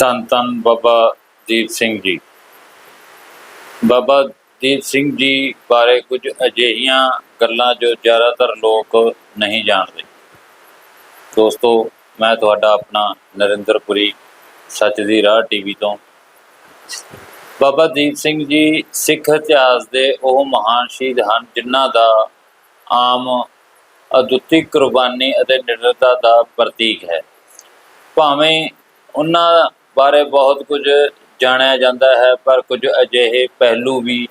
ਧੰਨ ਧੰਨ ਬਾਬਾ ਦੀਪ ਸਿੰਘ ਜੀ। ਬਾਬਾ ਦੀਪ ਸਿੰਘ ਜੀ ਬਾਰੇ ਕੁਝ ਅਜਿਹੀਆਂ ਗੱਲਾਂ ਜੋ ਜ਼ਿਆਦਾਤਰ ਲੋਕ ਨਹੀਂ ਜਾਣਦੇ। ਦੋਸਤੋ, ਮੈਂ ਤੁਹਾਡਾ ਆਪਣਾ ਨਰਿੰਦਰਪੁਰੀ ਸੱਚ ਦੀ ਰਾਹ ਟੀਵੀ ਤੋਂ। ਬਾਬਾ ਦੀਪ ਸਿੰਘ ਜੀ ਸਿੱਖ ਇਤਿਹਾਸ ਦੇ ਉਹ ਮਹਾਨ ਸ਼ਹੀਦ ਹਨ ਜਿਨ੍ਹਾਂ ਦਾ ਆਮ ਅਦੁੱਤੀ ਕੁਰਬਾਨੀ ਅਤੇ ਨਿਡਰਤਾ ਦਾ ਪ੍ਰਤੀਕ ਹੈ। ਭਾਵੇਂ ਉਹਨਾਂ ਬਾਰੇ ਬਹੁਤ ਕੁਝ ਜਾਣਿਆ ਜਾਂਦਾ ਹੈ, ਪਰ ਕੁਝ ਅਜਿਹੇ ਪਹਿਲੂ ਵੀ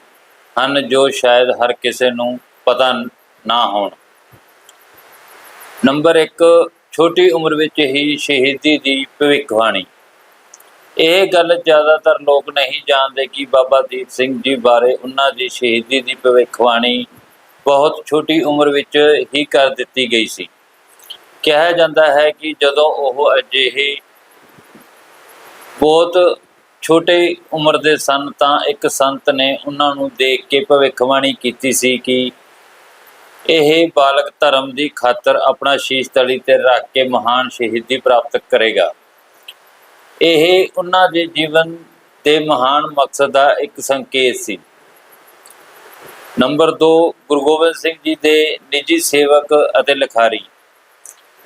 ਹਨ ਜੋ ਸ਼ਾਇਦ ਹਰ ਕਿਸੇ ਨੂੰ ਪਤਾ ਨਾ ਹੋਣ। ਨੰਬਰ 1 ਛੋਟੀ ਉਮਰ ਵਿੱਚ ਹੀ ਸ਼ਹੀਦੀ ਦੀ ਭਵਿੱਖਬਾਣੀ। ਇਹ ਗੱਲ ਜ਼ਿਆਦਾਤਰ ਲੋਕ ਨਹੀਂ ਜਾਣਦੇ ਕਿ ਬਾਬਾ ਦੀਪ ਸਿੰਘ ਜੀ ਬਾਰੇ ਉਹਨਾਂ ਦੀ ਸ਼ਹੀਦੀ ਦੀ ਭਵਿੱਖਬਾਣੀ ਬਹੁਤ ਛੋਟੀ ਉਮਰ ਵਿੱਚ ਹੀ ਕਰ ਦਿੱਤੀ ਗਈ ਸੀ। ਕਿਹਾ ਜਾਂਦਾ ਹੈ ਕਿ ਜਦੋਂ ਉਹ ਅਜਿਹੇ ਬਹੁਤ ਛੋਟੇ ਉਮਰ ਦੇ ਸਨ ਤਾਂ ਇੱਕ ਸੰਤ ਨੇ ਉਹਨਾਂ ਨੂੰ ਦੇਖ ਕੇ ਭਵਿੱਖਬਾਣੀ ਕੀਤੀ ਸੀ ਕਿ ਇਹ ਬਾਲਕ ਧਰਮ ਦੀ ਖਾਤਰ ਆਪਣਾ ਸ਼ੀਸ਼ ਤਲੀ ਤੇ ਰੱਖ ਕੇ ਮਹਾਨ ਸ਼ਹੀਦੀ ਪ੍ਰਾਪਤ ਕਰੇਗਾ। ਇਹ ਉਹਨਾਂ ਦੇ ਜੀਵਨ ਦੇ ਮਹਾਨ ਮਕਸਦ ਦਾ ਇੱਕ ਸੰਕੇਤ ਸੀ। ਨੰਬਰ 2 ਗੁਰੂ ਗੋਬਿੰਦ ਸਿੰਘ ਜੀ ਦੇ ਨਿੱਜੀ ਸੇਵਕ ਅਤੇ ਲਿਖਾਰੀ।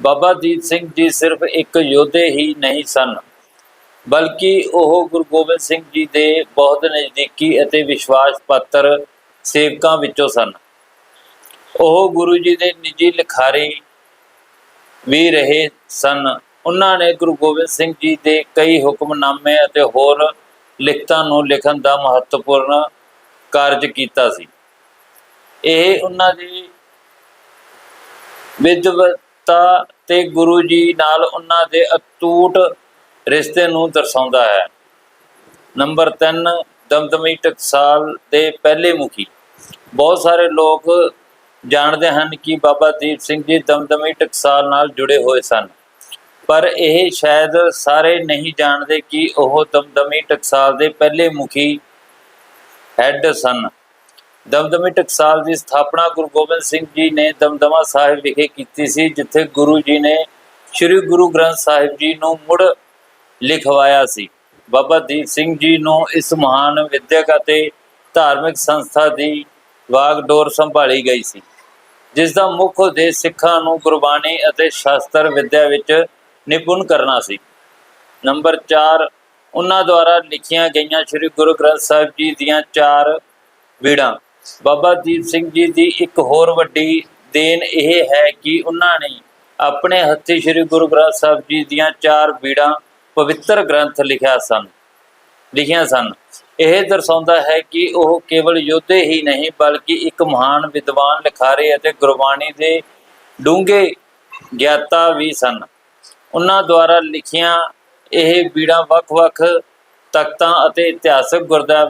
ਬਾਬਾ ਦੀਪ ਸਿੰਘ ਜੀ ਸਿਰਫ ਇੱਕ ਯੋਧੇ ਹੀ ਨਹੀਂ ਸਨ। ਬਲਕਿ ਉਹ ਗੁਰੂ ਗੋਬਿੰਦ ਸਿੰਘ ਜੀ ਦੇ ਬਹੁਤ ਨਜ਼ਦੀਕੀ ਅਤੇ ਵਿਸ਼ਵਾਸ ਪਾਤਰ ਸੇਵਕਾਂ ਵਿੱਚੋਂ ਸਨ। ਉਹ ਗੁਰੂ ਜੀ ਦੇ ਨਿੱਜੀ ਲਿਖਾਰੀ ਵੀ ਰਹੇ ਸਨ। ਉਹਨਾਂ ਨੇ ਗੁਰੂ ਗੋਬਿੰਦ ਸਿੰਘ ਜੀ ਦੇ ਕਈ ਹੁਕਮਨਾਮੇ ਅਤੇ ਹੋਰ ਲਿਖਤਾਂ ਨੂੰ ਲਿਖਣ ਦਾ ਮਹੱਤਵਪੂਰਨ ਕਾਰਜ ਕੀਤਾ ਸੀ। ਇਹ ਉਹਨਾਂ ਦੀ ਵਿਦਵਤਾ ਤੇ ਗੁਰੂ ਜੀ ਨਾਲ ਉਹਨਾਂ ਦੇ ਅਤੂਟ ਰਿਸ਼ਤੇ ਨੂੰ ਦਰਸਾਉਂਦਾ ਹੈ। ਨੰਬਰ 3 ਦਮਦਮੀ ਟਕਸਾਲ ਦੇ ਪਹਿਲੇ ਮੁਖੀ। ਬਹੁਤ ਸਾਰੇ ਲੋਕ ਜਾਣਦੇ ਹਨ ਕਿ ਬਾਬਾ ਦੀਪ ਸਿੰਘ ਜੀ ਦਮਦਮੀ ਟਕਸਾਲ ਨਾਲ ਜੁੜੇ ਹੋਏ ਸਨ। ਪਰ ਇਹ ਸ਼ਾਇਦ ਸਾਰੇ ਨਹੀਂ ਜਾਣਦੇ ਕਿ ਉਹ ਦਮਦਮੀ ਟਕਸਾਲ ਦੇ ਪਹਿਲੇ ਮੁਖੀ ਹੈੱਡ ਸਨ। ਦਮਦਮੀ ਟਕਸਾਲ ਦੀ ਸਥਾਪਨਾ ਗੁਰੂ ਗੋਬਿੰਦ ਸਿੰਘ ਜੀ ਨੇ ਦਮਦਮਾ ਸਾਹਿਬ ਵਿਖੇ ਕੀਤੀ ਸੀ, ਜਿੱਥੇ ਗੁਰੂ ਜੀ ਨੇ ਸ੍ਰੀ ਗੁਰੂ ਗ੍ਰੰਥ ਸਾਹਿਬ ਜੀ ਨੂੰ ਮੁੜ ਲਿਖਵਾਇਆ ਸੀ। ਬਾਬਾ ਦੀਪ ਸਿੰਘ ਜੀ ਨੂੰ ਇਸ ਮਹਾਨ ਵਿਦਿਅਕ ਅਤੇ ਧਾਰਮਿਕ ਸੰਸਥਾ ਦੀ ਵਾਗਡੋਰ ਸੰਭਾਲੀ ਗਈ ਸੀ। ਜਿਸ ਦਾ ਮੁੱਖ ਉਦੇਸ਼ ਸਿੱਖਾਂ ਨੂੰ ਗੁਰਬਾਣੀ ਅਤੇ ਸ਼ਾਸਤਰ ਵਿਦਿਆ ਵਿੱਚ ਨਿਪੁੰਨ ਕਰਨਾ ਸੀ। ਨੰਬਰ 4 ਉਹਨਾਂ ਦੁਆਰਾ ਲਿਖੀਆਂ ਗਈਆਂ ਸ੍ਰੀ ਗੁਰੂ ਗ੍ਰੰਥ ਸਾਹਿਬ ਜੀ ਦੀਆਂ ਚਾਰ ਬੀੜਾਂ ਬਾਬਾ ਦੀਪ ਸਿੰਘ ਜੀ ਦੀ ਇੱਕ ਹੋਰ ਵੱਡੀ ਦੇਣ ਇਹ ਹੈ ਕਿ ਉਹਨਾਂ ਨੇ ਆਪਣੇ ਹੱਥੀਂ ਸ੍ਰੀ ਗੁਰੂ ਗ੍ਰੰਥ ਸਾਹਿਬ ਜੀ ਦੀਆਂ ਚਾਰ ਬੀੜਾਂ ਪਵਿੱਤਰ ਗ੍ਰੰਥ ਲਿਖਿਆ ਸਨ, ਲਿਖੀਆਂ ਸਨ। ਇਹ ਦਰਸਾਉਂਦਾ ਹੈ ਕਿ ਉਹ ਕੇਵਲ ਯੋਧੇ ਹੀ ਨਹੀਂ, ਬਲਕਿ ਇੱਕ ਮਹਾਨ ਵਿਦਵਾਨ, ਲਿਖਾਰੇ ਅਤੇ ਗੁਰਬਾਣੀ ਦੇ ਡੂੰਘੇ ਗਿਆਤਾ ਵੀ ਸਨ। ਉਹਨਾਂ ਦੁਆਰਾ ਲਿਖੀਆਂ ਇਹ ਬੀੜਾਂ ਵੱਖ-ਵੱਖ ਤਖਤਾਂ ਅਤੇ ਇਤਿਹਾਸਕ ਗੁਰਦਾ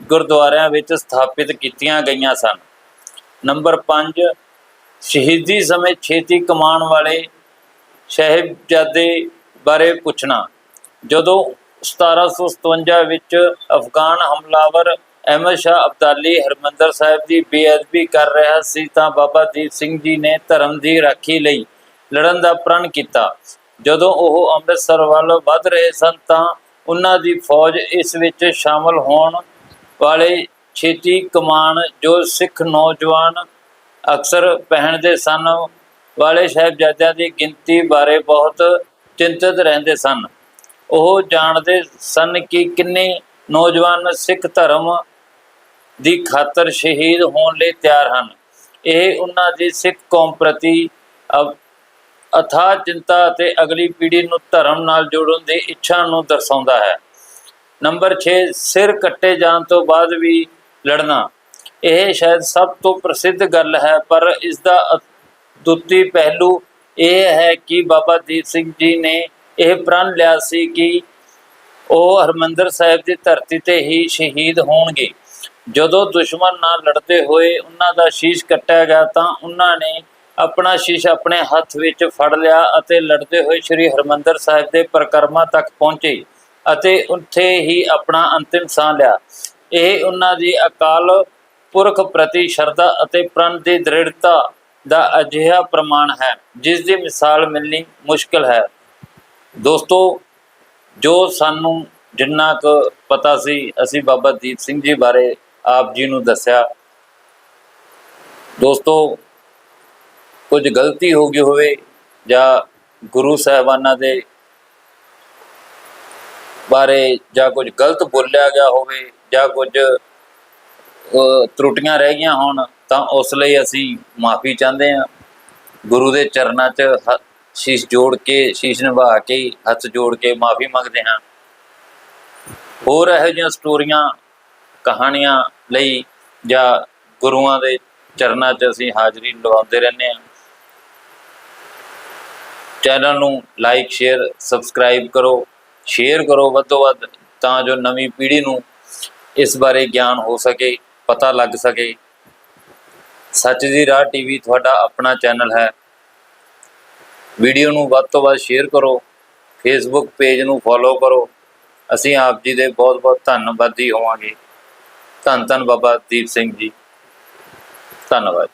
ਗੁਰਦੁਆਰਿਆਂ ਵਿੱਚ ਸਥਾਪਿਤ ਕੀਤੀਆਂ ਗਈਆਂ ਸਨ। ਨੰਬਰ 5 ਸ਼ਹੀਦੀ ਸਮੇਂ ਛੇਤੀ ਕਮਾਉਣ ਵਾਲੇ ਸਾਹਿਬਜ਼ਾਦੇ ਬਾਰੇ ਪੁੱਛਣਾ। ਜਦੋਂ 1757 ਵਿੱਚ ਅਫਗਾਨ ਹਮਲਾਵਰ ਅਹਿਮਦ ਸ਼ਾਹ ਅਬਦਾਲੀ ਹਰਮੰਦਰ ਸਾਹਿਬ ਦੀ ਬੇਅਦਬੀ ਕਰ ਰਿਹਾ ਸੀ ਤਾਂ ਬਾਬਾ ਦੀਪ ਸਿੰਘ ਜੀ ਨੇ ਧਰਮ ਦੀ ਰਾਖੀ ਲਈ ਲੜਨ ਦਾ ਪ੍ਰਣ ਕੀਤਾ। ਜਦੋਂ ਉਹ ਅੰਮ੍ਰਿਤਸਰ ਵੱਲ ਵੱਧ ਰਹੇ ਸਨ ਤਾਂ ਉਹਨਾਂ ਦੀ ਫੌਜ ਇਸ ਵਿੱਚ ਸ਼ਾਮਲ ਹੋਣ ਵਾਲੇ ਛੇਤੀ ਕਮਾਨ ਜੋ ਸਿੱਖ ਨੌਜਵਾਨ ਅਕਸਰ ਪਹਿਨਦੇ ਸਨ ਵਾਲੇ ਸਾਹਿਬਜ਼ਾਦਿਆਂ ਦੀ ਗਿਣਤੀ ਬਾਰੇ ਬਹੁਤ ਚਿੰਤਤ ਰਹਿੰਦੇ ਸਨ। ਉਹ ਜਾਣਦੇ ਸਨ ਕਿ ਕਿੰਨੇ ਨੌਜਵਾਨ ਸਿੱਖ ਧਰਮ ਦੀ ਖਾਤਰ ਸ਼ਹੀਦ ਹੋਣ ਲਈ ਤਿਆਰ ਹਨ। ਇਹ ਉਹਨਾਂ ਦੀ ਸਿੱਖ ਕੌਮ ਪ੍ਰਤੀ ਅਥਾ ਚਿੰਤਾ ਅਤੇ ਅਗਲੀ ਪੀੜ੍ਹੀ ਨੂੰ ਧਰਮ ਨਾਲ ਜੋੜਨ ਦੀ ਇੱਛਾ ਨੂੰ ਦਰਸਾਉਂਦਾ ਹੈ। ਨੰਬਰ 6 ਸਿਰ ਕੱਟੇ ਜਾਣ ਤੋਂ ਬਾਅਦ ਵੀ ਲੜਨਾ। ਇਹ ਸ਼ਾਇਦ ਸਭ ਤੋਂ ਪ੍ਰਸਿੱਧ ਗੱਲ ਹੈ, ਪਰ ਇਸ ਦਾ ਅਦੁੱਤੀ ਪਹਿਲੂ ਇਹ ਹੈ ਕਿ ਬਾਬਾ ਦੀਪ ਸਿੰਘ ਜੀ ਨੇ ਇਹ ਪ੍ਰਣ ਲਿਆ ਸੀ ਕਿ ਉਹ ਹਰਮੰਦਰ ਸਾਹਿਬ ਦੀ ਧਰਤੀ ਤੇ ਹੀ ਸ਼ਹੀਦ ਹੋਣਗੇ। ਜਦੋਂ ਦੁਸ਼ਮਣ ਨਾਲ ਲੜਦੇ ਹੋਏ ਉਹਨਾਂ ਦਾ ਸ਼ੀਸ਼ ਕੱਟਿਆ ਗਿਆ ਤਾਂ ਉਹਨਾਂ ਨੇ ਆਪਣਾ ਸ਼ੀਸ਼ ਆਪਣੇ ਹੱਥ ਵਿੱਚ ਫੜ ਲਿਆ ਅਤੇ ਲੜਦੇ ਹੋਏ ਸ੍ਰੀ ਹਰਮੰਦਰ ਸਾਹਿਬ ਦੇ ਪ੍ਰਕਰਮਾ ਤੱਕ ਪਹੁੰਚੇ ਅਤੇ ਉੱਥੇ ਹੀ ਆਪਣਾ ਅੰਤਿਮ ਸਾਹ ਲਿਆ। ਇਹ ਉਹਨਾਂ ਦੀ ਅਕਾਲ ਪੁਰਖ ਪ੍ਰਤੀ ਸ਼ਰਧਾ ਅਤੇ ਪ੍ਰਣ ਦੀ ਦ੍ਰਿੜਤਾ ਦਾ ਅਜਿਹਾ ਪ੍ਰਮਾਣ ਹੈ, ਜਿਸ ਦੀ ਮਿਸਾਲ ਮਿਲਣੀ ਮੁਸ਼ਕਲ ਹੈ। ਦੋਸਤੋ, ਜੋ ਸਾਨੂੰ ਜਿੰਨਾ ਕੁ ਪਤਾ ਸੀ, ਅਸੀਂ ਬਾਬਾ ਦੀਪ ਸਿੰਘ ਜੀ ਬਾਰੇ ਆਪ ਜੀ ਨੂੰ ਦੱਸਿਆ। ਦੋਸਤੋ, ਕੁਝ ਗਲਤੀ ਹੋ ਗਈ ਹੋਵੇ ਜਾਂ ਗੁਰੂ ਸਾਹਿਬਾਨਾਂ ਦੇ ਬਾਰੇ ਜਾਂ ਕੁਝ ਗਲਤ ਬੋਲਿਆ ਗਿਆ ਹੋਵੇ ਜਾਂ ਕੁਝ ਤਰੁੱਟੀਆਂ ਰਹਿ ਗਈਆਂ ਹੋਣ, ਤਾਂ ਉਸ ਲਈ ਅਸੀਂ ਮਾਫੀ ਚਾਹੁੰਦੇ ਹਾਂ। ਗੁਰੂ ਦੇ ਚਰਨਾਂ 'ਚ ਸ਼ੀਸ਼ ਜੋੜ ਕੇ, ਸ਼ੀਸ਼ ਨਿਭਾ ਕੇ, ਹੱਥ ਜੋੜ ਕੇ ਮਾਫੀ ਮੰਗਦੇ ਹਾਂ। ਹੋਰ ਇਹੋ ਜਿਹੀਆਂ ਸਟੋਰੀਆਂ, ਕਹਾਣੀਆਂ ਲਈ ਜਾਂ ਗੁਰੂਆਂ ਦੇ ਚਰਨਾਂ 'ਚ ਅਸੀਂ ਹਾਜ਼ਰੀ ਲਵਾਉਂਦੇ ਰਹਿੰਦੇ ਹਾਂ। ਚੈਨਲ ਨੂੰ ਲਾਈਕ, ਸ਼ੇਅਰ, ਸਬਸਕ੍ਰਾਈਬ ਕਰੋ। ਸ਼ੇਅਰ ਕਰੋ ਵੱਧ ਤੋਂ ਵੱਧ ਤਾਂ ਜੋ ਨਵੀਂ ਪੀੜ੍ਹੀ ਨੂੰ ਇਸ ਬਾਰੇ ਗਿਆਨ ਹੋ ਸਕੇ, ਪਤਾ ਲੱਗ ਸਕੇ। ਸੱਚ ਦੀ ਰਾਹ ਟੀਵੀ ਤੁਹਾਡਾ ਆਪਣਾ ਚੈਨਲ ਹੈ। ਵੀਡੀਓ ਨੂੰ ਵੱਧ ਤੋਂ ਵੱਧ ਸ਼ੇਅਰ ਕਰੋ ਫੇਸਬੁੱਕ ਪੇਜ ਨੂੰ ਫੋਲੋ ਕਰੋ। ਅਸੀਂ ਆਪ ਜੀ ਦੇ ਬਹੁਤ ਬਹੁਤ ਧੰਨਵਾਦੀ ਹੋਵਾਂਗੇ। ਧੰਨ ਧੰਨ ਬਾਬਾ ਦੀਪ ਸਿੰਘ ਜੀ। ਧੰਨਵਾਦ।